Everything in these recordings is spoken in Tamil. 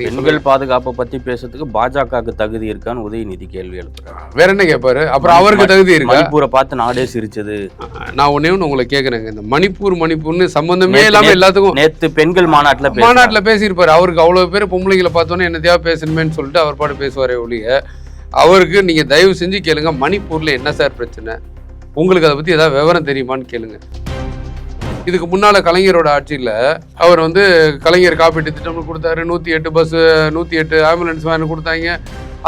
பெண்கள் பாதுகாப்பை பத்தி பேசுறதுக்கு பாஜகவுக்கு தகுதி இருக்கான்னு உதயநிதி கேள்வி எழுப்புறாரு. வேற என்ன கேட்பாரு அப்புறம் அவருக்கு தகுதி இருக்கா? மணிப்பூரை பார்த்து நாடே சிரிச்சது. நான் ஒன்னே ஒன்று உங்களை கேட்குறேங்க இந்த மணிப்பூர் மணிப்பூர்னு சம்பந்தமே இல்லாம எல்லாத்துக்கும் நேத்து பெண்கள் மாநாட்டுல. மாநாட்டில் பேசியிருப்பாரு. அவருக்கு அவ்வளோ பேர் பொம்பளைங்களை பார்த்தோன்னே என்னத்தையா பேசணுமேன்னு சொல்லிட்டு அவர் பாட்டு பேசுவாரே ஒழிய அவருக்கு நீங்கள் தயவு செஞ்சு கேளுங்க. மணிப்பூரில் என்ன சார் பிரச்சனை? உங்களுக்கு அதை பற்றி ஏதாவது விவரம் தெரியுமான்னு கேளுங்க. இதுக்கு முன்னால் கலைஞரோட ஆட்சியில் அவர் வந்து கலைஞர் காப்பீட்டு திட்டம் கொடுத்தாரு. நூற்றி எட்டு பஸ்ஸு நூற்றி எட்டு ஆம்புலன்ஸ் வேன் கொடுத்தாங்க.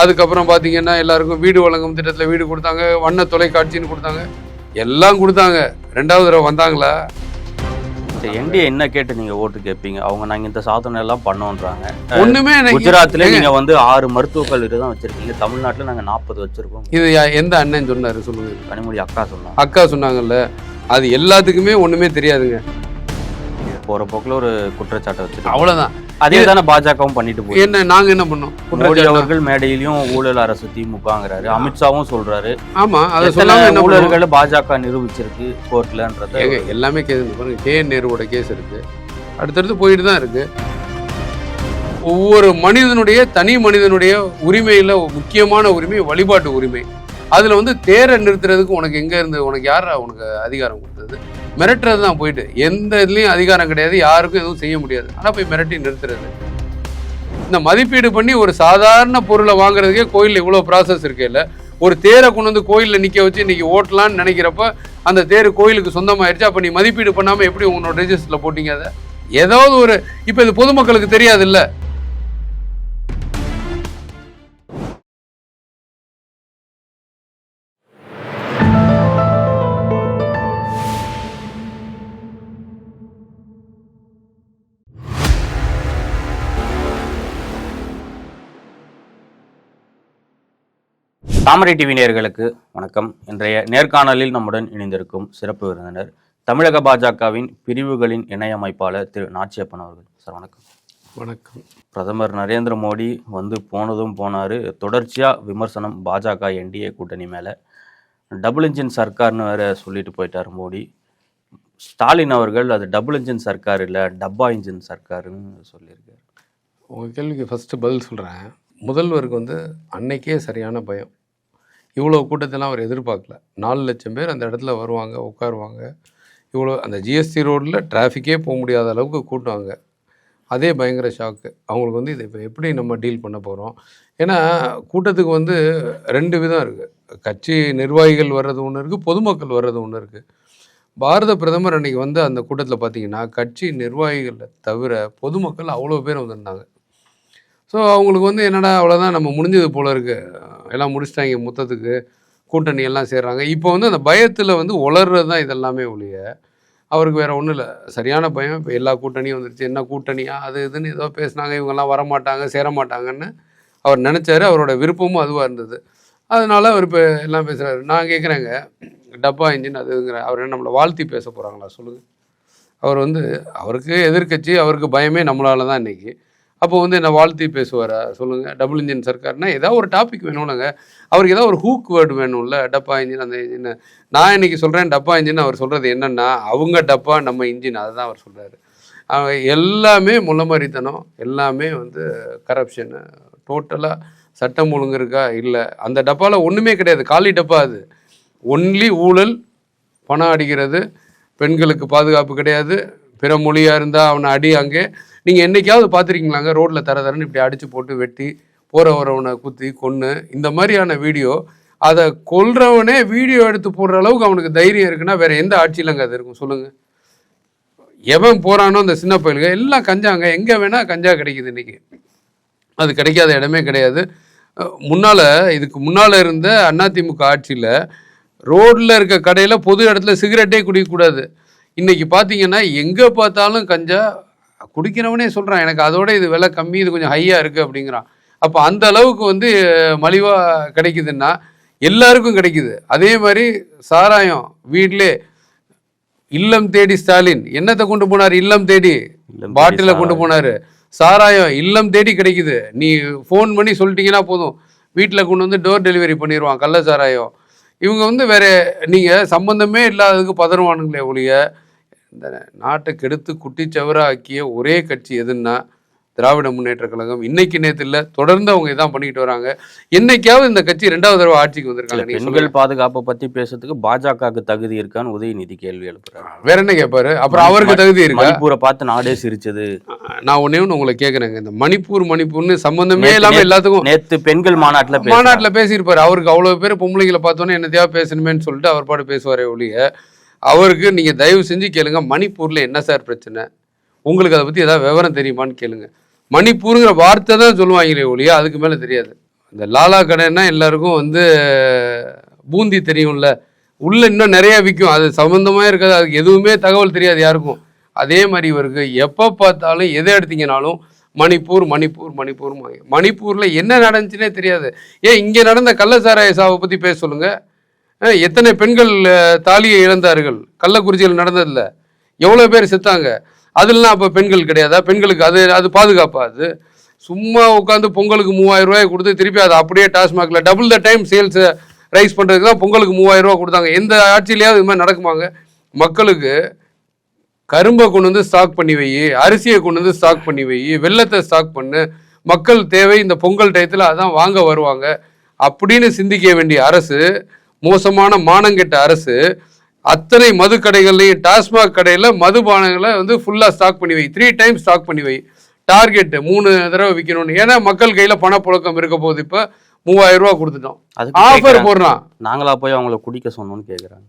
அதுக்கப்புறம் பார்த்தீங்கன்னா எல்லாருக்கும் வீடு வழங்கும் திட்டத்தில் வீடு கொடுத்தாங்க. வண்ண தொலைக்காட்சின்னு கொடுத்தாங்க. எல்லாம் கொடுத்தாங்க. ரெண்டாவது தடவை வந்தாங்களா? என்டிஏ என்ன கேட்டு நீங்க ஓட்டு கேட்பீங்க அவங்க நாங்க இந்த சாதனை எல்லாம் பண்ணோன்றாங்க. ஒண்ணுமே குஜராத்ல நீங்க வந்து ஆறு மருத்துவக் கல்லூரி தான் வச்சிருக்கீங்க. தமிழ்நாட்டுல நாங்க நாற்பது வச்சிருக்கோம். இது எந்த அண்ணன் சொன்னாரு? சொல்லுங்க. கனிமொழி அக்கா சொன்னாங்க. அக்கா சொன்னாங்கல்ல. அது எல்லாத்துக்குமே ஒண்ணுமே தெரியாதுங்க. போற போக்குல ஒரு குற்றச்சாட்டை வச்சிருக்கோம் அவ்வளவுதான். அதே தானே பாஜகவும் பண்ணிட்டு போய் என்ன நாங்க என்ன பண்ணோம்? மோடி. அவர்கள் மேடையிலயும் ஊழல் அரசு திமுகங்கிறாரு. அமித்ஷாவும் சொல்றாரு. ஆமா அதை சொல்லாம? ஊழல்களை பாஜக நிரூபிச்சிருக்கு கோர்ட்லன்றத எல்லாமே கேஸ். பாருங்க கே நேருவோட கேஸ் இருக்கு. அடுத்தடுத்து போயிட்டு தான் இருக்கு. ஒவ்வொரு மனிதனுடைய தனி மனிதனுடைய உரிமையில முக்கியமான உரிமை வழிபாட்டு உரிமை. அதில் வந்து தேரை நிறுத்துறதுக்கு உனக்கு எங்கே இருந்து உனக்கு யார் உனக்கு அதிகாரம் கொடுத்தது? மிரட்டுறது தான் போயிட்டு. எந்த இதுலேயும் அதிகாரம் கிடையாது யாருக்கும் எதுவும் செய்ய முடியாது. ஆனால் போய் மிரட்டி நிறுத்துறது. இந்த மதிப்பீடு பண்ணி ஒரு சாதாரண பொருளை வாங்குறதுக்கே கோயிலில் இவ்வளோ ப்ராசஸ் இருக்கு இல்லை. ஒரு தேரை கொண்டு வந்து கோயிலில் நிற்க வச்சு இன்றைக்கி ஓட்டலாம்னு நினைக்கிறப்ப அந்த தேர் கோயிலுக்கு சொந்தமாயிருச்சு. அப்போ நீ மதிப்பீடு பண்ணாமல் எப்படி உங்களோட ரெஜிஸ்டரில் போட்டீங்க அதை? ஏதாவது ஒரு இப்போ இது பொதுமக்களுக்கு தெரியாது தாமரை டிவி நேயர்களுக்கு வணக்கம். இன்றைய நேர்காணலில் நம்முடன் இணைந்திருக்கும் சிறப்பு விருந்தினர் தமிழக பாஜகவின் பிரிவுகளின் இணையமைப்பாளர் திரு நாச்சியப்பன் அவர்கள். சார் வணக்கம். வணக்கம். பிரதமர் நரேந்திர மோடி வந்து போனதும் போனார். தொடர்ச்சியாக விமர்சனம் பாஜக என்டிஏ கூட்டணி மேலே. டபுள் இன்ஜின் சர்க்கார்னு வேற சொல்லிட்டு போயிட்டார் மோடி. ஸ்டாலின் அவர்கள் அது டபுள் இன்ஜின் சர்க்கார் இல்லை டப்பா இன்ஜின் சர்க்காருன்னு சொல்லியிருக்காரு. உங்க கேள்விக்கு ஃபர்ஸ்ட் பதில் சொல்றேன். முதல்வருக்கு வந்து அன்னைக்கே சரியான பயம். இவ்வளோ கூட்டத்தெல்லாம் அவர் எதிர்பார்க்கல. நாலு லட்சம் பேர் அந்த இடத்துல வருவாங்க உட்காருவாங்க. இவ்வளோ அந்த ஜிஎஸ்டி ரோட்டில் டிராஃபிக்கே போக முடியாத அளவுக்கு கூட்டுவாங்க. அதே பயங்கர ஷாக்கு அவங்களுக்கு வந்து இதை இப்போ எப்படி நம்ம டீல் பண்ண போகிறோம் ஏன்னா கூட்டத்துக்கு வந்து ரெண்டு விதம் இருக்குது கட்சி நிர்வாகிகள் வர்றது ஒன்று இருக்குது பொதுமக்கள் வர்றது ஒன்று இருக்குது பாரத பிரதமர் அன்னைக்கு வந்து அந்த கூட்டத்தில் பார்த்தீங்கன்னா கட்சி நிர்வாகிகளை தவிர பொதுமக்கள் அவ்வளோ பேர் வந்திருந்தாங்க. ஸோ அவங்களுக்கு வந்து என்னடா அவ்வளோதான் நம்ம முடிஞ்சது போல இருக்குது எல்லாம் முடிச்சிட்டாங்க மொத்தத்துக்கு. கூட்டணி எல்லாம் சேர்றாங்க. இப்போ வந்து அந்த பயத்தில் வந்து உளர்றது தான் இதெல்லாமே ஒழிய அவருக்கு வேறு ஒன்றும் இல்லை. சரியான பயம். இப்போ எல்லா கூட்டணியும் வந்துருச்சு. என்ன கூட்டணியா? அது இதுன்னு ஏதோ பேசுனாங்க. இவங்கெல்லாம் வரமாட்டாங்க சேர மாட்டாங்கன்னு அவர் நினச்சாரு. அவரோட விருப்பமும் அதுவாக இருந்தது. அதனால் அவர் இப்போ எல்லாம் பேசுகிறாரு நான் கேட்குறேங்க டப்பா இன்ஜின் அதுங்கிற அவர் என்ன நம்மளை வாழ்த்தி பேச போகிறாங்களா சொல்லுங்கள் அவர் வந்து அவருக்கு எதிர்க்கட்சி அவருக்கு பயமே நம்மளால தான் இன்றைக்கி அப்போ வந்து என்ன வாழ்த்தி பேசுவாரா? சொல்லுங்கள் டபுள் இன்ஜின் சர்க்கார்னா ஏதாவது ஒரு டாபிக் வேணும்லங்க அவருக்கு ஏதாவது ஒரு ஹூக் வேர்டு வேணும்ல. டப்பா இன்ஜின் அந்த இன்ஜின் நான் இன்னைக்கு சொல்கிறேன் டப்பா இன்ஜின் அவர் சொல்கிறது என்னென்னா அவங்க டப்பா நம்ம இன்ஜின் அதுதான் அவர் சொல்கிறாரு எல்லாமே முள்ளமாரித்தனம் எல்லாமே வந்து கரப்ஷனு டோட்டலாக சட்டம் ஒழுங்கு இருக்கா இல்லை. அந்த டப்பாவில் ஒன்றுமே கிடையாது. காலி டப்பா அது. ஒன்லி ஊழல் பணம் அடிக்கிறது பெண்களுக்கு பாதுகாப்பு கிடையாது. பிற மொழியாக இருந்தால் அவனை அடி அங்கே. நீங்கள் என்னைக்காவது பார்த்துருக்கீங்களாங்க? ரோட்டில் தர தரன்னு இப்படி அடித்து போட்டு வெட்டி போகிற வரவனை குத்தி கொன்று இந்த மாதிரியான வீடியோ அதை கொல்றவனே வீடியோ எடுத்து போடுற அளவுக்கு அவனுக்கு தைரியம் இருக்குன்னா வேற எந்த ஆட்சியிலங்க அது இருக்கும்? சொல்லுங்கள் எவன் போகிறானோ அந்த சின்ன பயிலுங்க எல்லாம் கஞ்சாங்க. எங்கே வேணால் கஞ்சா கிடைக்குது இன்னைக்கு. அது கிடைக்காத இடமே கிடையாது. முன்னால் முன்னால இதுக்கு முன்னால இருந்த அதிமுக ஆட்சியில் ரோட்ல இருக்க கடையில் பொது இடத்துல சிகரெட்டே குடிக்கக்கூடாது. இன்னைக்கு பார்த்தீங்கன்னா எங்கே பார்த்தாலும் கஞ்சா குடிக்கிறவனே சொல்கிறான் எனக்கு அதோட இது விலை கம்மி இது கொஞ்சம் ஹையாக இருக்குது அப்படிங்கிறான். அப்போ அந்த அளவுக்கு வந்து மலிவாக கிடைக்குதுன்னா எல்லாருக்கும் கிடைக்குது. அதே மாதிரி சாராயம் வீட்டிலே இல்லம் தேடி ஸ்டாலின் என்னத்தை கொண்டு போனார்? இல்லம் தேடி பாட்டில கொண்டு. போனாரு. சாராயம் இல்லம் தேடி கிடைக்குது. நீ ஃபோன் பண்ணி சொல்லிட்டீங்கன்னா போதும். வீட்டில் கொண்டு வந்து டோர் டெலிவரி பண்ணிடுவான் கள்ள சாராயம். இவங்க வந்து வேற நீங்க சம்பந்தமே இல்லாததுக்கு பதறுவானுங்களே ஒழிய இந்த நாட்டை கெடுத்து குட்டிச்சவரா ஆக்கிய ஒரே கட்சி எதுன்னா திராவிட முன்னேற்ற கழகம். இன்னைக்கு நேத்து இல்ல தொடர்ந்து அவங்க இதான் பண்ணிக்கிட்டு வராங்க. என்னைக்காவது இந்த கட்சி ரெண்டாவது தடவை ஆட்சிக்கு வந்திருக்காங்க. பெண்கள் பாதுகாப்பை பத்தி பேசுறதுக்கு பாஜகவுக்கு தகுதி இருக்கான்னு உதயநிதி கேள்வி எழுப்புறாரு. சொல்லுங்க. வேற என்ன கேட்பாரு அப்புறம் அவருக்கு தகுதி இருக்கா? மணிப்பூரை பார்த்து நாடே சிரிச்சது. நான் ஒன்னே ஒன்று உங்களை கேட்குறேங்க இந்த மணிப்பூர் மணிப்பூர்னு சம்பந்தமே இல்லாம எல்லாத்துக்கும் நேத்து பெண்கள் மாநாட்டுல. மாநாட்டுல பேசியிருப்பாரு. அவருக்கு அவ்வளவு பேர் பொம்பளைங்களை பார்த்தோன்னே என்னத்தையா பேசணுமேன்னு சொல்லிட்டு அவர் பாட்டு பேசுவாரே ஒழிய. அவருக்கு நீங்கள் தயவு செஞ்சு கேளுங்க. மணிப்பூரில் என்ன சார் பிரச்சனை? உங்களுக்கு அதை பற்றி ஏதாவது விவரம் தெரியுமான்னு கேளுங்க. மணிப்பூருங்கிற வார்த்தை தான் சொல்லுவாங்களே ஒழிய அதுக்கு மேலே தெரியாது. இந்த லாலா கடைன்னா எல்லாருக்கும் வந்து பூந்தி தெரியும்ல. உள்ள இன்னும் நிறையா விற்கும். அது சம்மந்தமாக இருக்காது. அதுக்கு எதுவுமே தகவல் தெரியாது யாருக்கும். அதே மாதிரி இவருக்கு எப்போ பார்த்தாலும் எதை எடுத்தீங்கனாலும் மணிப்பூர் மணிப்பூர் மணிப்பூர் மணிப்பூரில் என்ன நடந்துச்சுன்னே தெரியாது. ஏன் இங்கே நடந்த கள்ளசாராய சாவை பற்றி பேச சொல்லுங்கள் எத்தனை பெண்கள் தாலியை இழந்தார்கள்? கள்ளக்குறிச்சியில் நடந்ததில்ல எவ்வளோ பேர் செத்தாங்க? அதுலாம் அப்போ பெண்கள் கிடையாதா? பெண்களுக்கு அது அது பாதுகாப்பா அது? சும்மா உட்காந்து பொங்கலுக்கு மூவாயிரம் ரூபாய் கொடுத்து திருப்பி அதை அப்படியே டாஸ்மாக்ல double the time sales raise பண்ணுறதுக்கு தான் பொங்கலுக்கு மூவாயிரம் ரூபா கொடுத்தாங்க. எந்த ஆட்சியிலையாவது இது மாதிரி நடக்குமாங்க? மக்களுக்கு கரும்பை கொண்டு வந்து ஸ்டாக் பண்ணி வை அரிசியை கொண்டு வந்து ஸ்டாக் பண்ணி வை வெள்ளத்தை ஸ்டாக் பண்ணு மக்கள் தேவை இந்த பொங்கல் டயத்தில் அதான் வாங்க வருவாங்க. அப்படின்னு சிந்திக்க வேண்டிய அரசு மோசமான மானங்கெட்ட அரசு அத்தனை மது கடைகள்லையும் டாஸ்மாக் கடையில் மதுபானங்களை வந்து ஃபுல்லாக ஸ்டாக் பண்ணி வை. த்ரீ டைம் ஸ்டாக் பண்ணி வை. டார்கெட் மூணு தடவை விற்கணும்னு ஏன்னா மக்கள் கையில் பணப்புழக்கம் இருக்க போது இப்போ. மூவாயிரம் ரூபா கொடுத்துட்டோம். அதுக்கு ஆஃபர். போடுறான். நாங்களா போய் அவங்கள குடிக்க சொன்னோம்னு கேக்குறாங்க.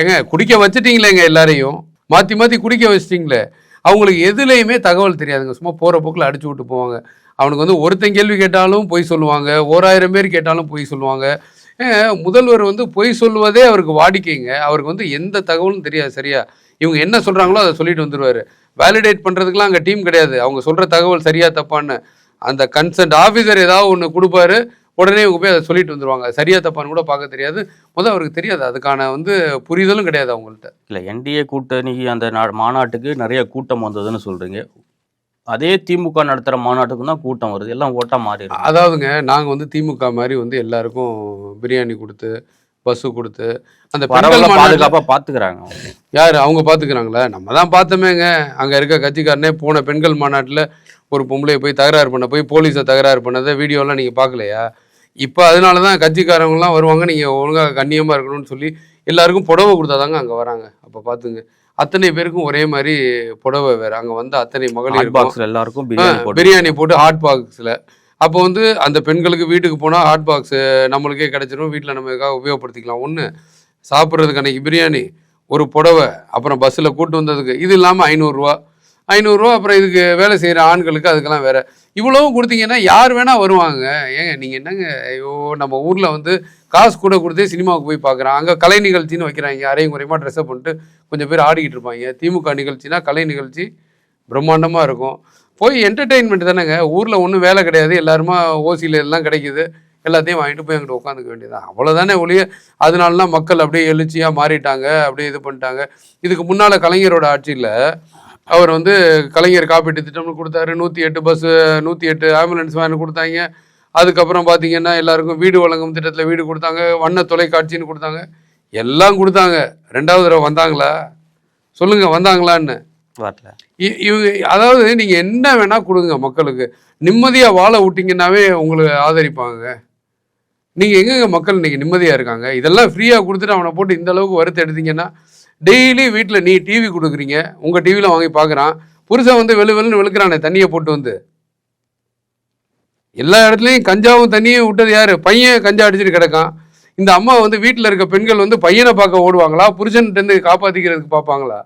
ஏங்க குடிக்க வச்சுட்டீங்களேங்க எல்லாரையும். மாற்றி மாற்றி குடிக்க வச்சிட்டீங்களே. அவங்களுக்கு எதுலேயுமே தகவல் தெரியாதுங்க. சும்மா போகிற போக்கில் அடிச்சு விட்டு போவாங்க. அவனுக்கு வந்து ஒருத்தன் கேள்வி கேட்டாலும் பொய் சொல்லுவாங்க. ஓராயிரம் பேர் கேட்டாலும் பொய் சொல்லுவாங்க. முதல்வர் வந்து பொய் சொல்லுவதே அவருக்கு வாடிக்கைங்க. அவருக்கு வந்து எந்த தகவலும் தெரியாது சரியா? இவங்க என்ன சொல்கிறாங்களோ அதை சொல்லிட்டு வந்துடுவார் வேலிடேட் பண்ணுறதுக்குலாம் அங்கே டீம் கிடையாது. அவங்க சொல்கிற தகவல் சரியா தப்பான்னு. அந்த கன்சர்ட் ஆஃபீஸர் ஏதாவது ஒன்று கொடுப்பாரு உடனே இவங்க போய் அதை சொல்லிட்டு வந்துருவாங்க. சரியா தப்பான்னு கூட பார்க்க தெரியாது. முதல் அவருக்கு தெரியாது. அதுக்கான வந்து புரிதலும் கிடையாது அவங்கள்ட்ட. இல்லை என்டிஏ கூட்டணி அந்த நா- மாநாட்டுக்கு நிறைய கூட்டம் வந்ததுன்னு சொல்கிறீங்க அதே திமுக நடத்துற மாநாட்டுக்கும் தான் கூட்டம் வருது. எல்லாம் ஓட்டா மாறி. அதாவதுங்க நாங்கள் வந்து திமுக மாதிரி வந்து எல்லாருக்கும் பிரியாணி கொடுத்து பஸ்ஸு கொடுத்து அந்த பெண்கள் பரவாயில்ல மாநாட்டுல- பாதுகாப்பா பாத்துக்கிறாங்க அவங்க. யார்? அவங்க பார்த்துக்கிறாங்களா நம்ம தான் பார்த்தோமேங்க. அங்கே இருக்க கட்சிக்காரனே போன பெண்கள் மாநாட்டில் ஒரு பொம்பளையை போய் தகராறு பண்ண போய் போலீஸை தகராறு பண்ணதை வீடியோலாம் நீங்கள் பார்க்கலையா இப்போ அதனால தான் கட்சிக்காரங்களாம் வருவாங்க. நீங்கள் ஒழுங்காக கண்ணியமாக இருக்கணும்னு சொல்லி எல்லாருக்கும் புடவை கொடுத்தாதாங்க அங்கே வராங்க. அப்போ பார்த்துங்க அத்தனை பேருக்கும் ஒரே மாதிரி புடவை வேறு. அங்கே வந்த அத்தனை மகளிர் பாக்ஸ்ல எல்லாருக்கும் பிரியாணி போட்டு. பிரியாணி போட்டு ஹாட் பாக்ஸில் அப்போ வந்து அந்த பெண்களுக்கு வீட்டுக்கு போனால் ஹாட் பாக்ஸு நம்மளுக்கே கிடைச்சிரும். வீட்டில் நம்ம இதுக்காக உபயோகப்படுத்திக்கலாம்? ஒன்று சாப்பிட்றதுக்கு அன்னைக்கு பிரியாணி ஒரு புடவை அப்புறம் பஸ்ஸில் கூட்டு வந்ததுக்கு. இது இல்லாமல் ஐநூறுரூவா. ஐநூறுரூவா அப்புறம் இதுக்கு வேலை செய்கிற ஆண்களுக்கு அதுக்கெல்லாம் வேற. இவ்வளவும் கொடுத்தீங்கன்னா யார் வேணால் வருவாங்க. ஏங்க நீங்கள் என்னங்க ஐயோ நம்ம ஊரில் வந்து காசு கூட கொடுத்தே சினிமாவுக்கு போய் பார்க்குறான். அங்கே கலை நிகழ்ச்சின்னு வைக்கிறாங்க. அரையும் குறையமாக ட்ரெஸ்அப் பண்ணிட்டு கொஞ்சம் பேர் ஆடிக்கிட்டு இருப்பாங்க. திமுக நிகழ்ச்சினா கலை நிகழ்ச்சி பிரம்மாண்டமாக இருக்கும். போய் என்டர்டெயின்மெண்ட் தானேங்க. ஊரில் ஒன்றும் வேலை கிடையாது. எல்லாருமா ஓசியில் எல்லாம் கிடைக்குது. எல்லாத்தையும் வாங்கிட்டு போய் அங்கிட்டு உட்காந்துக்க வேண்டியதான் அவ்வளோதானே ஒழிய அதனாலலாம் மக்கள் அப்படியே எழுச்சியாக மாறிட்டாங்க. அப்படியே இது பண்ணிட்டாங்க. இதுக்கு முன்னால் கலைஞரோட ஆட்சியில் அவர் வந்து கலைஞர் காப்பீட்டு திட்டம்னு கொடுத்தாரு. நூற்றி எட்டு பஸ்ஸு நூற்றி எட்டு ஆம்புலன்ஸ் வேன் கொடுத்தாங்க. அதுக்கப்புறம் பார்த்தீங்கன்னா எல்லாருக்கும் வீடு வழங்கும் திட்டத்தில் வீடு கொடுத்தாங்க வண்ண தொலைக்காட்சின்னு கொடுத்தாங்க. எல்லாம் கொடுத்தாங்க. ரெண்டாவது தடவை வந்தாங்களா? சொல்லுங்கள் வந்தாங்களான்னு. வரல. இவங்க அதாவது நீங்க என்ன வேணா கொடுங்க மக்களுக்கு. நிம்மதியா வாழ விட்டீங்கன்னாவே உங்களுக்கு ஆதரிப்பாங்க. நீங்க எங்கங்க மக்கள் இன்னைக்கு நிம்மதியா இருக்காங்க? இதெல்லாம் ஃப்ரீயா கொடுத்துட்டு அவனை போட்டு இந்த அளவுக்கு வறுத்து எடுத்தீங்கன்னா டெய்லி வீட்டில் நீ டிவி கொடுக்குறீங்க. உங்க டிவியில் வாங்கி பார்க்குறான் புருஷன் வந்து வெளு வெளுன்னு வெளுக்கிறானே தண்ணியை போட்டு வந்து. எல்லா இடத்துலையும் கஞ்சாவும் தண்ணியும் விட்டது யாரு? பையன் கஞ்சா அடிச்சுட்டு கிடக்கான். இந்த அம்மா வந்து வீட்டில் இருக்க பெண்கள் வந்து பையனை பார்க்க ஓடுவாங்களா? புருஷன்கிட்ட காப்பாத்திக்கிறதுக்கு பார்ப்பாங்களா?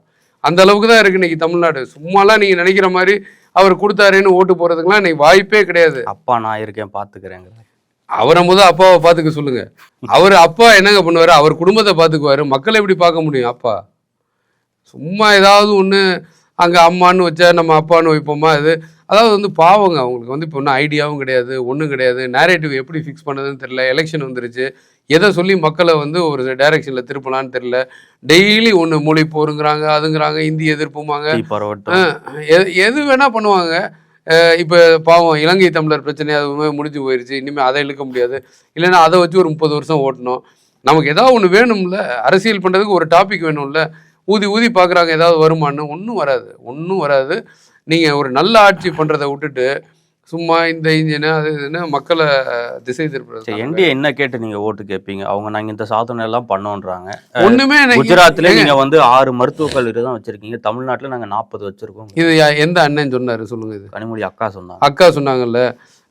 அந்த அளவுக்கு தான் இருக்கு இன்னைக்கு தமிழ்நாடு. சும்மாலாம் நீங்க நினைக்கிற மாதிரி அவர் கொடுத்தாருன்னு ஓட்டு போறதுக்குலாம் இன்னைக்கு வாய்ப்பே கிடையாது. அப்பா நான் இருக்கேன் பாத்துக்கிறேங்க. அவரை முத அப்பாவை பார்த்துக்க சொல்லுங்க. அவர் அப்பா என்னங்க பண்ணுவாரு? அவர் குடும்பத்தை பார்த்துக்குவாரு. மக்களை எப்படி பார்க்க முடியும்? அப்பா. சும்மா ஏதாவது ஒன்று அங்கே அம்மான்னு வச்சா நம்ம அப்பான்னு வைப்போமா? அது அதாவது வந்து பாவங்க அவங்களுக்கு வந்து இப்போ ஒன்றும் ஐடியாவும் கிடையாது ஒன்றும் கிடையாது. நேரேட்டிவ் எப்படி ஃபிக்ஸ் பண்ணதுன்னு தெரியல எலெக்ஷன் வந்துருச்சு. எதை சொல்லி மக்களை வந்து ஒரு டைரக்ஷனில் திருப்பலான்னு தெரியல. டெய்லி ஒன்று மொழி போருங்கிறாங்க அதுங்கிறாங்க இந்தி எதிர்ப்புமாங்க எது எது வேணா பண்ணுவாங்க. இப்ப பாவம் இலங்கை தமிழர் பிரச்சனை அதுவுமே முடிஞ்சு போயிருச்சு. இனிமேல் அதை இழுக்க முடியாது. இல்லைன்னா அதை வச்சு ஒரு முப்பது வருஷம் ஓட்டணும். நமக்கு ஏதாவது ஒன்று வேணும்ல. அரசியல் பண்ணுறதுக்கு ஒரு டாபிக் வேணும்ல. ஊதி ஊதி பார்க்குறாங்க ஏதாவது வருமானு ஒன்றும் வராது. ஒன்றும் வராது. நீங்கள் ஒரு நல்ல ஆட்சி பண்ணுறதை விட்டுட்டு சும்மா இந்த இன்ஜினு அது இதுன்னு மக்களை திசை திருப்புறது என்டிஏ என்ன கேட்டு நீங்க ஓட்டு கேட்பீங்க அவங்க நாங்க இந்த சாதனை எல்லாம் பண்ணோன்றாங்க ஒண்ணுமே எனக்கு- குஜராத்ல ஏங்க, நீங்க வந்து ஆறு மருத்துவக் கல்லூரி தான் வச்சிருக்கீங்க. தமிழ்நாட்டுல நாங்க நாற்பது வச்சிருக்கோம். இது எந்த அண்ணன் சொன்னாரு சொல்லுங்க இது? கனிமொழி அக்கா சொன்னாங்க. அக்கா சொன்னாங்கல்ல.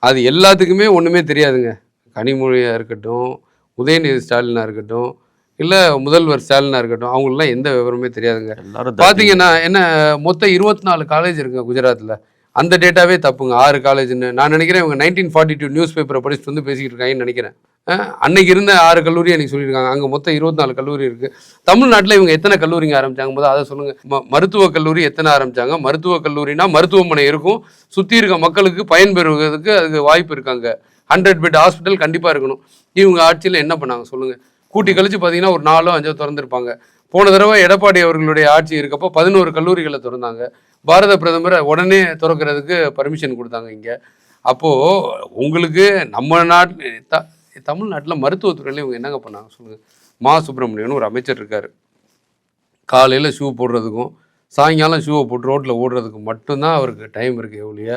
அது எல்லாத்துக்குமே ஒன்றுமே தெரியாதுங்க. கனிமொழியாக இருக்கட்டும் உதயநிதி ஸ்டாலினாக இருக்கட்டும் இல்லை முதல்வர் ஸ்டாலினாக இருக்கட்டும் அவங்களுக்குலாம் எந்த விவரமே தெரியாதுங்க. பார்த்தீங்கன்னா என்ன மொத்தம் இருபத்தி நாலு காலேஜ் இருக்குங்க குஜராத்தில் அந்த டேட்டாவே தப்புங்க. ஆறு காலேஜ்னு நான் நினைக்கிறேன் இவங்க நைன்டீன் ஃபார்ட்டி டூ நியூஸ் பேப்பரை படிச்சுட்டு வந்து பேசிக்கிட்டு இருக்காங்கன்னு நினைக்கிறேன். அன்னைக்கு இருந்த ஆறு கல்லூரி எனக்கு சொல்லியிருக்காங்க. அங்கே மொத்தம் இருபத்தி நாலு கல்லூரி இருக்குது தமிழ்நாட்டில் இவங்க எத்தனை கல்லூரிங்க ஆரம்பிச்சாங்க போது அதை சொல்லுங்கள் ம மருத்துவக் கல்லூரி எத்தனை ஆரம்பிச்சாங்க? மருத்துவக் கல்லூரினா மருத்துவமனை இருக்கும். சுற்றி இருக்க மக்களுக்கு பயன்பெறுவதற்கு அதுக்கு வாய்ப்பு இருக்காங்க. ஹண்ட்ரட் பெட் ஹாஸ்பிட்டல் கண்டிப்பாக இருக்கணும். இவங்க ஆட்சியில் என்ன பண்ணாங்க? சொல்லுங்கள் கூட்டி கழிச்சு பார்த்தீங்கன்னா ஒரு நாலோ அஞ்சோ திறந்துருப்பாங்க. போன தடவை எடப்பாடி அவர்களுடைய ஆட்சி இருக்கப்போ பதினோரு கல்லூரிகளை திறந்தாங்க. பாரத பிரதமரை உடனே திறக்கிறதுக்கு பர்மிஷன் கொடுத்தாங்க இங்கே. அப்போது உங்களுக்கு நம்ம நாட் த தமிழ்நாட்டில் மருத்துவத்துறையில் இவங்க என்னங்க பண்ணாங்க சொல்லுங்கள் மா. சுப்பிரமணியன் ஒரு அமைச்சர் இருக்கார். காலையில் ஷூ போடுறதுக்கும் சாயங்காலம் ஷூவை போட்டு ரோட்டில் ஓடுறதுக்கு மட்டும்தான் அவருக்கு டைம் இருக்குது ஒழிய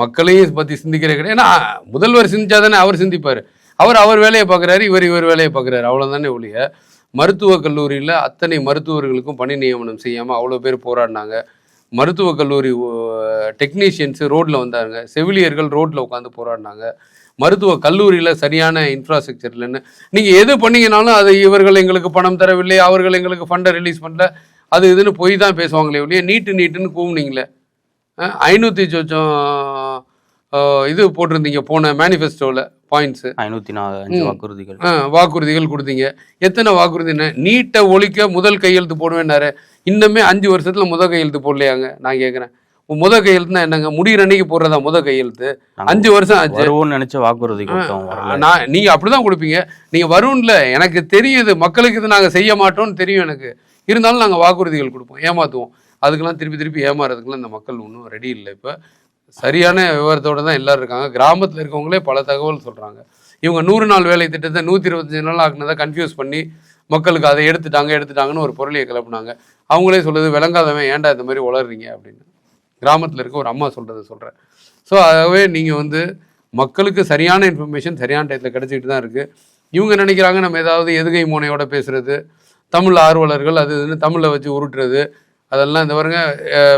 மக்களையும் பற்றி சிந்திக்கிறே கிடையாது. ஏன்னா முதல்வர் சிந்திச்சா தானே அவர் சிந்திப்பார். அவர் அவர் வேலையை பார்க்குறாரு இவர் இவர் வேலையை பார்க்குறாரு. அவ்வளோதானே ஒழிய மருத்துவக் கல்லூரியில் அத்தனை மருத்துவர்களுக்கும் பணி நியமனம் செய்யாமல் அவ்வளோ பேர் போராடினாங்க. மருத்துவக் கல்லூரி டெக்னீஷியன்ஸு ரோட்டில் வந்தாங்க. செவிலியர்கள் ரோட்டில் உட்காந்து போராடினாங்க. மருத்துவ கல்லூரியில் சரியான இன்ஃப்ராஸ்ட்ரக்சர் இல்லைன்னு. நீங்கள் எது பண்ணீங்கனாலும் அது இவர்கள் எங்களுக்கு பணம் தரவில்லை அவர்கள் எங்களுக்கு ஃபண்டை ரிலீஸ் பண்ணல அது இதுன்னு போய் தான் பேசுவாங்களே ஒழிய நீட்டு நீட்டுன்னு கூவுனீங்களே. ஐநூற்றி சொச்சம் இது போட்டிருந்தீங்க போன மேனிஃபெஸ்டோவில் பாயிண்ட்ஸு ஐநூத்தி நாலு. வாக்குறுதிகள். வாக்குறுதிகள் கொடுத்தீங்க. எத்தனை வாக்குறுதி என்ன நீட்டை ஒழிக்க முதல் கையெழுத்து போடுவேன்னாரு. இன்னுமே அஞ்சு வருஷத்துல முதல் கையெழுத்து போடலையாங்க நான் கேட்குறேன் முதல் கையெழுத்துனா என்னங்க முடிகிற அன்னைக்கு போடுறதா முதல் கையெழுத்து? அஞ்சு வருஷம் ஆச்சு. வருவோம்னு நினைச்ச வாக்குறுதி. நான் நீங்க அப்படிதான் கொடுப்பீங்க. நீங்க வரும்ல எனக்கு தெரியுது மக்களுக்கு இது நாங்க செய்ய மாட்டோம்னு தெரியும் எனக்கு. இருந்தாலும் நாங்க வாக்குறுதிகள் கொடுப்போம் ஏமாத்துவோம். அதுக்கெல்லாம் திருப்பி திருப்பி ஏமாறதுக்கெல்லாம் இந்த மக்கள் ஒன்றும் ரெடி இல்லை இப்போ. சரியான விவரத்தோடு தான் எல்லோரும் இருக்காங்க. கிராமத்தில் இருக்கவங்களே பல தகவல் சொல்கிறாங்க இவங்க நூறு நாள் வேலை திட்டத்தை நூற்றி இருபத்தஞ்சு நாள் ஆக்குனதை கன்ஃபியூஸ் பண்ணி மக்களுக்கு அதை எடுத்துட்டாங்க எடுத்துட்டாங்கன்னு ஒரு பொருளையை கிளப்புனாங்க. அவங்களே சொல்லுது விளங்காதவன் ஏன்டா இந்த மாதிரி உளறீங்க? அப்படின்னு. கிராமத்தில் இருக்க ஒரு அம்மா சொல்கிறத சொல்கிறேன் ஸோ ஆகவே நீங்கள் வந்து மக்களுக்கு சரியான இன்ஃபர்மேஷன் சரியான டயத்தில் கிடச்சிக்கிட்டு தான் இருக்குது இவங்க நினைக்கிறாங்க நம்ம ஏதாவது எதுகை மோனையோட பேசுகிறது தமிழ் ஆர்வலர்கள் அது இதுன்னு தமிழில் வச்சு உருட்டுறது அதெல்லாம் இந்த பாருங்க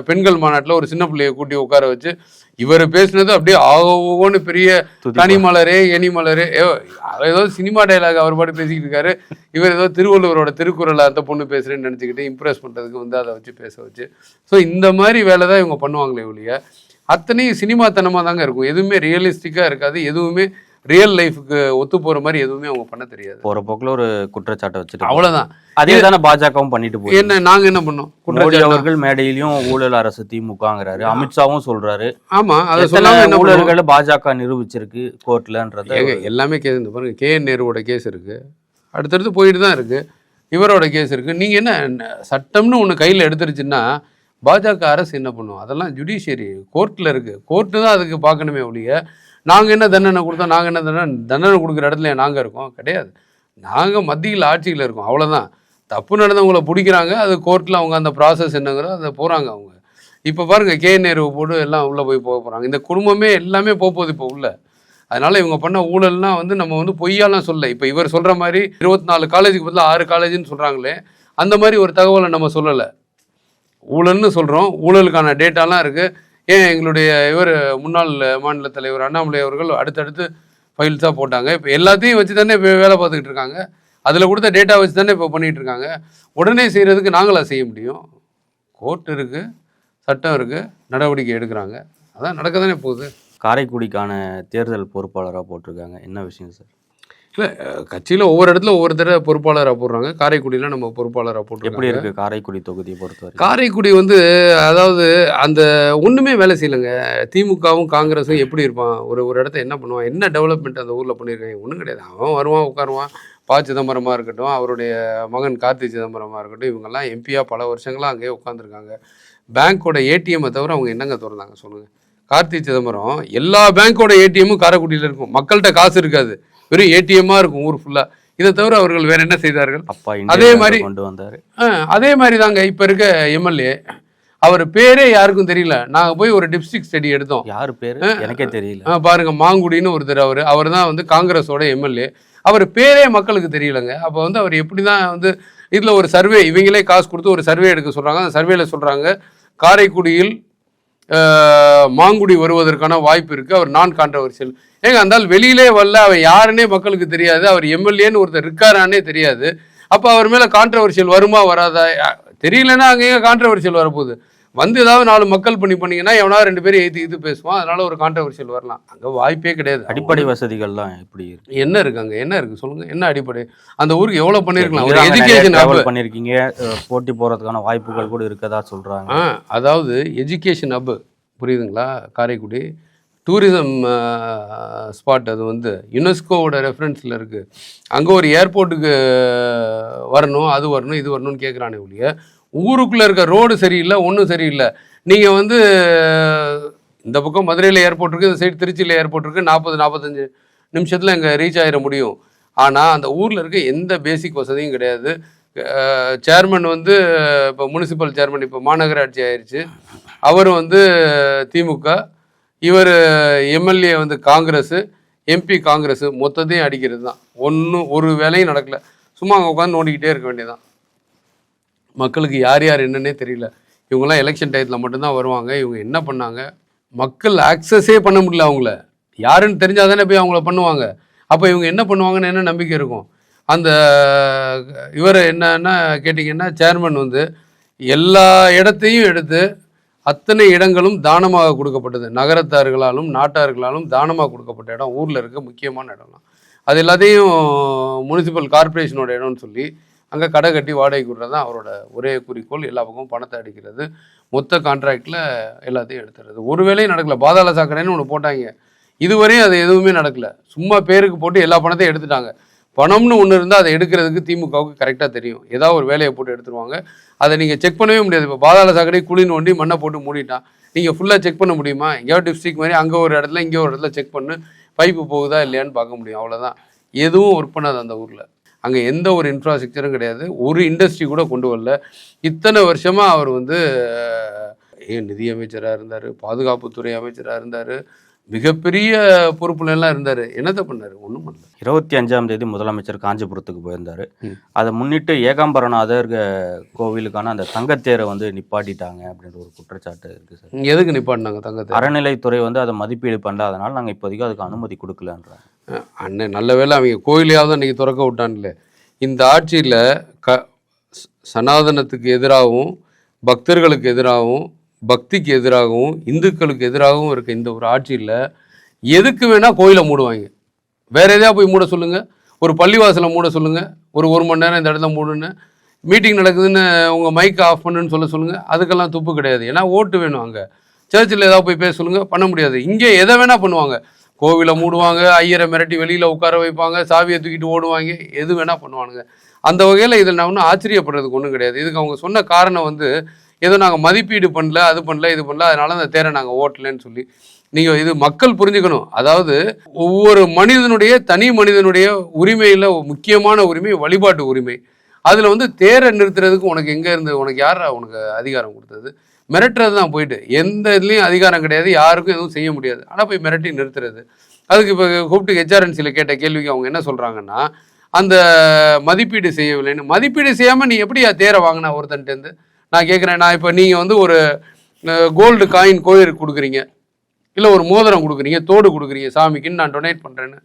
பெண்கள் மாநாட்டில் ஒரு சின்ன பிள்ளைய கூட்டி உட்கார வச்சு இவர் பேசுனது அப்படியே ஆகோன்னு பெரிய எனிமலரே ஏ அவர் ஏதோ சினிமா டைலாக் அவர் பாட்டு பேசிக்கிட்டு இருக்காரு. இவர் ஏதோ திருவள்ளுவரோட திருக்குறளை அந்த பொண்ணு பேசுறேன்னு நினச்சிக்கிட்டு இம்ப்ரெஸ் பண்ணுறதுக்கு வந்து அதை வச்சு பேச வச்சு. ஸோ இந்த மாதிரி வேலை தான் இவங்க பண்ணுவாங்களே ஒழிய அத்தனையும் சினிமாத்தனமாக தாங்க இருக்கும். எதுவுமே ரியலிஸ்டிக்காக இருக்காது. எதுவுமே ரியல் லைஃபுக்கு ஒத்து போகிற மாதிரி எதுவுமே அவங்க பண்ண தெரியாது. போற போக்குல ஒரு குற்றச்சாட்டை வச்சுட்டு அவ்வளோதான் அதே தானே பாஜகவும் பண்ணிட்டு போய் என்ன நாங்கள் என்ன பண்ணோம்? மோடி அவர்கள் மேடையிலையும் ஊழல் அரசு திமுகங்கிறாரு அமித்ஷாவும் சொல்றாரு. ஆமாம் அதை சொல்லாம? ஊழல்களை பாஜக நிரூபிச்சிருக்கு கோர்ட்லன்றத எல்லாமே கேஸ் இந்த பாருங்க கே என் நேருவோட கேஸ் இருக்கு. அடுத்தடுத்து போயிட்டு தான் இருக்கு. இவரோட கேஸ் இருக்கு. நீங்க என்ன சட்டம்னு ஒன்று கையில் எடுத்துருச்சுன்னா பாஜக அரசு என்ன பண்ணும்? அதெல்லாம் ஜுடிஷியரி கோர்ட்டில் இருக்கு. கோர்ட்டு தான் அதுக்கு பார்க்கணுமே ஒழிய நாங்கள் என்ன தண்டனை கொடுத்தோம் நாங்கள் என்ன தண்டனை? தண்டனை கொடுக்குற இடத்துல நாங்கள் இருக்கோம். கிடையாது. நாங்கள் மத்தியில் ஆட்சியில் இருக்கோம். அவ்வளோதான் தப்பு நடந்தவங்கள பிடிக்கிறாங்க. அது கோர்ட்டில் அவங்க அந்த ப்ராசஸ் என்னங்கிறோ அதை போகிறாங்க அவங்க. இப்போ பாருங்க கே நேரு போட்டு எல்லாம் உள்ளே போய் போக போகிறாங்க இந்த குடும்பமே எல்லாமே போகுது இப்போ உள்ள. அதனால் இவங்க பண்ண ஊழல்னால் வந்து நம்ம வந்து பொய்யாலாம் சொல்ல இப்போ இவர் சொல்கிற மாதிரி இருபத்தி நாலு காலேஜுக்கு பதிலாக ஆறு காலேஜ்னு சொல்கிறாங்களே அந்த மாதிரி ஒரு தகவலை நம்ம சொல்லலை. ஊழல்னு சொல்கிறோம் ஊழலுக்கான டேட்டாலாம் இருக்குது ஏன் எங்களுடைய இவர் முன்னாள் மாநில தலைவர் அண்ணாமலை அவர்கள் அடுத்தடுத்து ஃபைல்ஸாக போட்டாங்க. இப்போ எல்லாத்தையும் வச்சு தானே இப்போ வேலை பார்த்துக்கிட்டு இருக்காங்க. அதில் கொடுத்த டேட்டா வச்சு தானே இப்போ பண்ணிகிட்டு இருக்காங்க. உடனே செய்கிறதுக்கு நாங்களா செய்ய முடியும்? கோர்ட் இருக்குது சட்டம் இருக்குது நடவடிக்கை எடுக்கிறாங்க. அதான் நடக்க தானே போகுது. காரைக்குடிக்கான தேர்தல் பொறுப்பாளராக போட்டிருக்காங்க. என்ன விஷயம் சார்? இல்லை கட்சியில் ஒவ்வொரு இடத்துல ஒவ்வொருத்தர பொறுப்பாளராக போடுறாங்க. காரைக்குடியில் நம்ம பொறுப்பாளராக எப்படி போட்டிருக்கோம் இருக்கு காரைக்குடி தொகுதியை பொறுத்தவரை காரைக்குடி வந்து அதாவது அந்த ஒன்றுமே வேலை செய்யலைங்க. திமுகவும் காங்கிரஸும் எப்படி இருப்பான்? ஒரு ஒரு இடத்த என்ன பண்ணுவான்? என்ன டெவலப்மெண்ட் அந்த ஊரில் பண்ணியிருக்காங்க? ஒன்றும் கிடையாது. அவன் வருவான் உட்காருவான். ப. சிதம்பரமாக இருக்கட்டும் அவருடைய மகன் கார்த்தி சிதம்பரமாக இருக்கட்டும் இவங்கெல்லாம் எம்பியாக பல வருஷங்களாக அங்கேயே உட்காந்துருக்காங்க பேங்க்கோட ஏடிஎம்மை தவிர அவங்க என்னங்க திறந்தாங்க? சொல்லுங்கள் கார்த்தி சிதம்பரம் எல்லா பேங்க்கோட ஏடிஎம்மும் காரைக்குடியில் இருக்கும். மக்கள்கிட்ட காசு இருக்காது. வெறும் ஏடிஎம்மாக இருக்கும் ஊர் ஃபுல்லாக இதை தவிர அவர்கள் வேற என்ன செய்தார்கள்? அதே மாதிரி- கொண்டு வந்தாரு. அதே மாதிரி தாங்க இப்போ இருக்க எம்எல்ஏ அவர் பேரே யாருக்கும் தெரியல. நாங்க போய் ஒரு டிப்ஸ்டிக் ஸ்டடி எடுத்தோம். யாரு பேரு? எனக்கே தெரியல. பாருங்க மாங்குடின்னு ஒருத்தர் அவர். அவர் தான் வந்து காங்கிரஸோட எம்எல்ஏ அவர் பேரே மக்களுக்கு தெரியலங்க. அப்போ வந்து அவர் எப்படி தான் வந்து இதில் ஒரு சர்வே இவங்களே காசு கொடுத்து ஒரு சர்வே எடுக்க சொல்கிறாங்க அந்த சர்வேல சொல்கிறாங்க காரைக்குடியில் மாங்குடி வருவதற்கான வாய்ப்பு இருக்குது அவர் நான் கான்ட்ரவர்ஷியல் ஏங்க அந்த ஆள் வெளியிலே வரல அவர் யாருன்னே மக்களுக்கு தெரியாது. அவர் எம்எல்ஏன்னு ஒருத்தர் இருக்காரானே தெரியாது. அப்போ அவர் மேலே கான்ட்ரவர்ஷியல் வருமா வராதா? தெரியலன்னா அங்கேயே கான்ட்ரவர்ஷியல் வரப்போகுது. வந்து ஏதாவது நாலு மக்கள் பண்ணி பண்ணீங்கன்னா எவனா ரெண்டு பேரும் ஏற்றி இது பேசுவான் அதனால ஒரு கான்ட்ரவர்ஷியல் வரலாம். அங்கே வாய்ப்பே கிடையாது. அடிப்படை வசதிகள்லாம் எப்படி இருக்கு? என்ன இருக்கு அங்க? என்ன இருக்கு? சொல்லுங்க. என்ன அடிப்படை? அந்த ஊருக்கு எவ்வளவு பண்ணிருக்கலாம்? ஒரு எஜுகேஷன் அஹ், போட்டி போறதுக்கான வாய்ப்புகள் கூட இருக்கதா சொல்றாங்க. அதாவது எஜுகேஷன் ஹப் புரியுதுங்களா? காரைக்குடி. டூரிசம் ஸ்பாட் uh, அது வந்து யுனெஸ்கோவோட ரெஃபரன்ஸில் இருக்குது அங்கே ஒரு ஏர்போர்ட்டுக்கு uh, வரணும் அது வரணும் இது வரணும்னு கேட்குறானே ஒழிய ஊருக்குள்ளே இருக்க ரோடு சரியில்லை ஒன்றும் சரியில்லை. நீங்கள் வந்து இந்த பக்கம் மதுரையில் ஏர்போர்ட் இருக்குது இந்த சைடு திருச்சியில் ஏர்போர்ட் இருக்குது நாற்பது நாற்பத்தஞ்சு நிமிஷத்தில் இங்கே ரீச் ஆகிட முடியும். ஆனால் அந்த ஊரில் இருக்க எந்த பேசிக் வசதியும் கிடையாது. சேர்மன் வந்து இப்போ முனிசிபல் சேர்மன் இப்போ மாநகராட்சி ஆயிடுச்சு அவர் வந்து திமுக இவர் எம்எல்ஏ வந்து காங்கிரஸ் எம்பி காங்கிரஸ் மொத்தத்தையும் அடிக்கிறது தான். ஒன்றும் ஒரு வேலையும் நடக்கல. சும்மா அங்கே உட்காந்து நோண்டிக்கிட்டே இருக்க வேண்டியதான் மக்களுக்கு யார் யார் என்னன்னே தெரியல. இவங்கெல்லாம் எலெக்ஷன் டயத்தில் மட்டும்தான் வருவாங்க. இவங்க என்ன பண்ணாங்க? மக்கள் ஆக்சஸே பண்ண முடியல அவங்கள. யாருன்னு தெரிஞ்சால் தானே போய் அவங்கள பண்ணுவாங்க. அப்போ இவங்க என்ன பண்ணுவாங்கன்னு என்ன நம்பிக்கை இருக்கும்? அந்த இவர் என்னன்னா கேட்டிங்கன்னா சேர்மன் வந்து எல்லா இடத்தையும் எடுத்து அத்தனை இடங்களும் தானமாக கொடுக்கப்பட்டது. நகரத்தார்களாலும் நாட்டார்களாலும் தானமாக கொடுக்கப்பட்ட இடம் ஊரில் இருக்க முக்கியமான இடம்லாம். அது எல்லாத்தையும் முனிசிபல் கார்ப்பரேஷனோட இடம்னு சொல்லி அங்கே கடை கட்டி வாடகைக்கு விடுறது தான் அவரோட ஒரே குறிக்கோள். எல்லா பக்கமும் பணத்தை அடிக்கிறது மொத்த கான்ட்ராக்டில் எல்லாத்தையும் எடுத்துறது. ஒரு வேலையும் நடக்கல. பாதாள சாக்கடைன்னு ஒன்று போட்டாங்க. இதுவரையும் அது எதுவுமே நடக்கலை. சும்மா பேருக்கு போட்டு எல்லா பணத்தையும் எடுத்துட்டாங்க. பணம்னு ஒன்று இருந்தால் அதை எடுக்கிறதுக்கு திமுகவுக்கு கரெக்டாக தெரியும். ஏதாவது ஒரு வேலையை போட்டு எடுத்துருவாங்க. அதை நீங்கள் செக் பண்ணவே முடியாது. இப்போ பாதாள சாக்கடை குழி நோண்டி மண்ணை போட்டு மூடிட்டான் நீங்கள் ஃபுல்லாக செக் பண்ண முடியுமா? எங்கேயாவது டிஸ்ட்ரிக் மாதிரி அங்கே ஒரு இடத்துல இங்கே ஒரு இடத்துல செக் பண்ணு. பைப்பு போகுதா இல்லையான்னு பார்க்க முடியும். அவ்வளோதான் எதுவும் ஒர்க் பண்ணாது அந்த ஊரில். அங்கே எந்த ஒரு இன்ஃப்ராஸ்ட்ரக்சரும் கிடையாது. ஒரு இண்டஸ்ட்ரி கூட கொண்டு வரல. இத்தனை வருஷமாக அவர் வந்து ஏன் நிதியமைச்சராக இருந்தார் பாதுகாப்புத்துறை அமைச்சராக இருந்தார் மிகப்பெரிய பொறுப்புல எல்லாம் இருந்தார். என்னத்தை பண்ணார்? ஒன்றும் பண்ணல. இருபத்தி அஞ்சாம் தேதி முதலமைச்சர் காஞ்சிபுரத்துக்கு போயிருந்தாரு. அதை முன்னிட்டு ஏகாம்பரநாதர் கோவிலுக்கான அந்த தங்கத்தேரை வந்து நிப்பாட்டிட்டாங்க அப்படின்ற ஒரு குற்றச்சாட்டு இருக்கு சார். எதுக்கு நிப்பாட்டினாங்க தங்கத்தை அறநிலைத்துறை வந்து அதை மதிப்பீடு பண்ணல. அதனால நாங்க இப்போதைக்கு அதுக்கு அனுமதி கொடுக்கலன்றாங்க. அண்ணன் நல்ல வேளை அவங்க கோயிலையாவது அன்றைக்கி திறக்க விட்டான்ல இந்த ஆட்சியில் க சனாதனத்துக்கு எதிராகவும் பக்தர்களுக்கு எதிராகவும் பக்திக்கு எதிராகவும் இந்துக்களுக்கு எதிராகவும் இருக்க இந்த ஒரு ஆட்சியில் எதுக்கு வேணால் கோயிலை மூடுவாங்க. வேறு எதையாக போய் மூட சொல்லுங்கள் ஒரு பள்ளிவாசலை மூட சொல்லுங்கள் ஒரு ஒரு மணி நேரம் இந்த இடத்துல மூடுன்னு மீட்டிங் நடக்குதுன்னு உங்கள் மைக் ஆஃப் பண்ணுன்னு சொல்ல சொல்லுங்கள் அதுக்கெல்லாம் துப்பு கிடையாது. ஏன்னா ஓட்டு வேணும் அங்கே. சர்ச்சில் ஏதாவது போய் பேச சொல்லுங்கள் பண்ண முடியாது. இங்கே எதை வேணால் பண்ணுவாங்க. கோவிலை மூடுவாங்க ஐயரை மிரட்டி வெளியில் உட்கார வைப்பாங்க சாவியை தூக்கிட்டு ஓடுவாங்க. எது வேணால் பண்ணுவானுங்க. அந்த வகையில் இதில் நான் ஒன்றும் ஆச்சரியப்படுறதுக்கு ஒன்றும் கிடையாது. இதுக்கு அவங்க சொன்ன காரணம் வந்து ஏதோ நாங்கள் மதிப்பீடு பண்ணல அது பண்ணல இது பண்ணல அதனால அந்த தேரை நாங்கள் ஓட்டலன்னு சொல்லி நீங்கள் இது மக்கள் புரிஞ்சுக்கணும். அதாவது ஒவ்வொரு மனிதனுடைய தனி மனிதனுடைய உரிமையில் முக்கியமான உரிமை வழிபாட்டு உரிமை. அதில் வந்து தேரை நிறுத்துறதுக்கு உனக்கு எங்கே இருந்து உனக்கு யார் உனக்கு அதிகாரம் கொடுத்தது? மிரட்டுறது தான் போயிட்டு. எந்த இதுலேயும் அதிகாரம் கிடையாது யாருக்கும் எதுவும் செய்ய முடியாது. ஆனால் போய் மிரட்டி நிறுத்துறது. அதுக்கு இப்போ கூப்பிட்டு ஹெச்ஆர்என்சியில் கேட்ட கேள்விக்கு அவங்க என்ன சொல்கிறாங்கன்னா அந்த மதிப்பீடு செய்யவில்லைன்னு. மதிப்பீடு செய்யாமல் நீ எப்படி தேரை வாங்கினா ஒருத்தன்ட்டேருந்து நான் கேட்குறேன் நான் இப்போ நீங்கள் வந்து ஒரு கோல்டு காயின் கோயிலுக்கு கொடுக்குறீங்க. இல்லை ஒரு மோதிரம் கொடுக்குறீங்க தோடு கொடுக்குறீங்க சாமிக்குன்னு நான் டொனேட் பண்ணுறேன்னு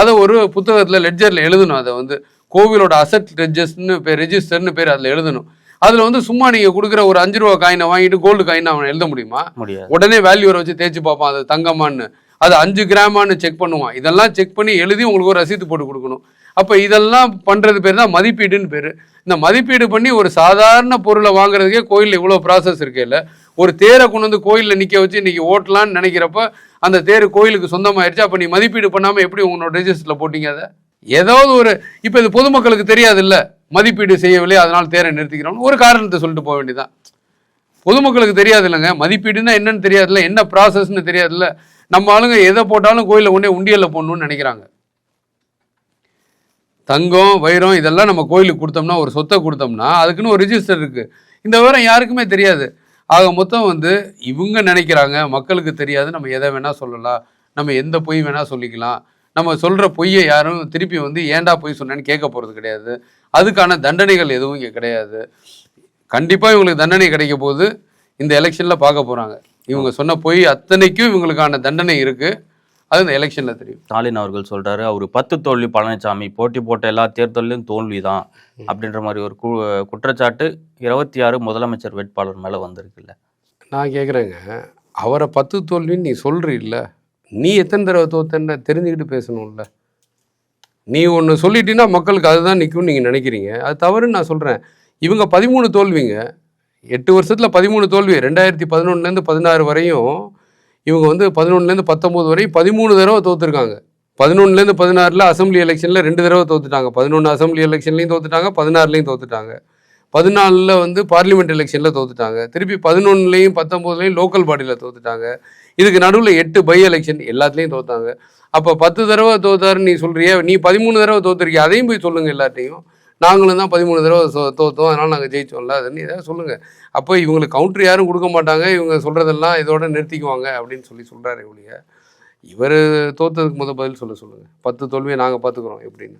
அதை ஒரு புத்தகத்தில் லெட்ஜரில் எழுதணும் அதை வந்து. கோவிலோட அசட் ரெஜிஸ்டர்னு பேர் ரெஜிஸ்டர்னு பேர் அதில் எழுதணும். அதில் வந்து சும்மா நீங்கள் கொடுக்குற ஒரு அஞ்சு ரூபா காயினை வாங்கிட்டு கோல்டு காயின் அவன் எழுத முடியுமா? உடனே வேல்யூரை வச்சு தேய்ச்சி பார்ப்பான் அது தங்கமான்னு அது அஞ்சு கிராமான்னு செக் பண்ணுவான். இதெல்லாம் செக் பண்ணி எழுதி உங்களுக்கு ஒரு ரசீது போட்டு கொடுக்கணும். அப்போ இதெல்லாம் பண்ணுறது பேர் தான் மதிப்பீடுன்னு பேர். இந்த மதிப்பீடு பண்ணி ஒரு சாதாரண பொருளை வாங்குறதுக்கே கோயிலில் இவ்வளோ ப்ராசஸ் இருக்கேல்ல ஒரு தேரை கொண்டு வந்து கோயிலில் நிற்க வச்சு இன்றைக்கி ஓட்டலான்னு நினைக்கிறப்ப அந்த தேர் கோயிலுக்கு சொந்தமாயிருச்சு. அப்போ நீ மதிப்பீடு பண்ணாமல் எப்படி உங்களோட ரெஜிஸ்டரில் போட்டீங்க அதை? ஏதாவது ஒரு இப்போ இது பொதுமக்களுக்கு தெரியாதுல்ல மதிப்பீடு செய்யவில்லை அதனால் தேரை நிறுத்திக்கிறோம் ஒரு காரணத்தை சொல்லிட்டு போக வேண்டியதான் பொதுமக்களுக்கு தெரியாது இல்லைங்க. மதிப்பீடுன்னா என்னன்னு தெரியாதுல்ல என்ன ப்ராசஸ்னு தெரியாதுல்ல நம்ம ஆளுங்க எதை போட்டாலும் கோயிலில் கொண்டே உண்டியலில் போடணும்னு நினைக்கிறாங்க. தங்கம் வைரம் இதெல்லாம் நம்ம கோயிலுக்கு கொடுத்தோம்னா ஒரு சொத்தை கொடுத்தோம்னா அதுக்குன்னு ஒரு ரிஜிஸ்டர் இருக்குது இந்த விவரம் யாருக்குமே தெரியாது. ஆக மொத்தம் வந்து இவங்க நினைக்கிறாங்க மக்களுக்கு தெரியாது நம்ம எதை வேணால் சொல்லலாம் நம்ம எந்த பொய் வேணால் சொல்லிக்கலாம். நம்ம சொல்கிற பொய்யை யாரும் திருப்பி வந்து ஏன்டா பொய் சொன்னேன்னு கேட்க போகிறது கிடையாது. அதுக்கான தண்டனைகள் எதுவும் இங்கே கிடையாது. கண்டிப்பாக இவங்களுக்கு தண்டனை கிடைக்க போது இந்த எலெக்ஷனில் பார்க்க போகிறாங்க இவங்க சொன்ன பொய் அத்தனைக்கும் இவங்களுக்கான தண்டனை இருக்குது அது இந்த எலெக்ஷனில் தெரியும். ஸ்டாலின் அவர்கள் சொல்றாரு அவர் பத்து தோல்வி பழனிசாமி போட்டி போட்ட எல்லா தேர்தலிலும் தோல்வி தான் அப்படின்ற மாதிரி ஒரு கு குற்றச்சாட்டு இருபத்தி ஆறு முதலமைச்சர் வேட்பாளர் மேல வந்திருக்குல்ல. நான் கேட்குறேங்க அவரை பத்து தோல்வின்னு நீ சொல்கிறீல்ல நீ எத்தனை தடவை தோத்தன்னு தெரிஞ்சுக்கிட்டு பேசணும்ல. நீ ஒன்று சொல்லிட்டீங்கன்னா மக்களுக்கு அதுதான் நிற்கும்னு நீங்கள் நினைக்கிறீங்க. அது தவறுன்னு நான் சொல்கிறேன் இவங்க பதிமூணு தோல்விங்க. எட்டு வருஷத்தில் பதிமூணு தோல்வி ரெண்டாயிரத்தி பதினொன்றுலேருந்து பதினாறு வரையும் இவங்க வந்து பதினொன்றுலேருந்து பத்தொம்போது வரை பதிமூணு தடவை தோத்துருக்காங்க. பதினொன்றுலேருந்து பதினாறில் அசெம்பிளி எலெக்ஷனில் ரெண்டு தடவை தோத்துட்டாங்க. பதினொன்று அசம்பிளி எலெக்ஷன்லையும் தோத்துட்டாங்க பதினாறுலேயும் தோத்துட்டாங்க. பதினாலில் வந்து பார்லிமெண்ட் எலெக்ஷனில் தோத்துட்டாங்க. திருப்பி பதினொன்றுலையும் பத்தொம்போதுலையும் லோக்கல் பாடியில் தோத்துட்டாங்க. இதுக்கு நடுவில் எட்டு பை எலெக்ஷன் எல்லாத்துலேயும் தோத்தாங்க. அப்போ பத்து தடவை தோத்தாருன்னு நீ சொல்கிறிய நீ பதிமூணு தடவை தோத்துருக்கிய அதையும் போய் சொல்லுங்கள் எல்லாத்தையும் நாங்களும் தான் பதிமூணு தடவை சோ- தோத்தோம். அதனால் நாங்கள் ஜெயிச்சோம்ல. அதுன்னு ஏதாவது சொல்லுங்கள் அப்போ இவங்களுக்கு கவுண்டர் யாரும் கொடுக்க மாட்டாங்க. இவங்க சொல்கிறதெல்லாம் இதோட நிறுத்திக்குவாங்க அப்படின்னு சொல்லி சொல்கிறாரு இவங்க இவர் தோத்ததுக்கு முதல் பதில் சொல்ல சொல்லுங்கள் பத்து தோல்வியை நாங்கள் பார்த்துக்குறோம் எப்படின்னு.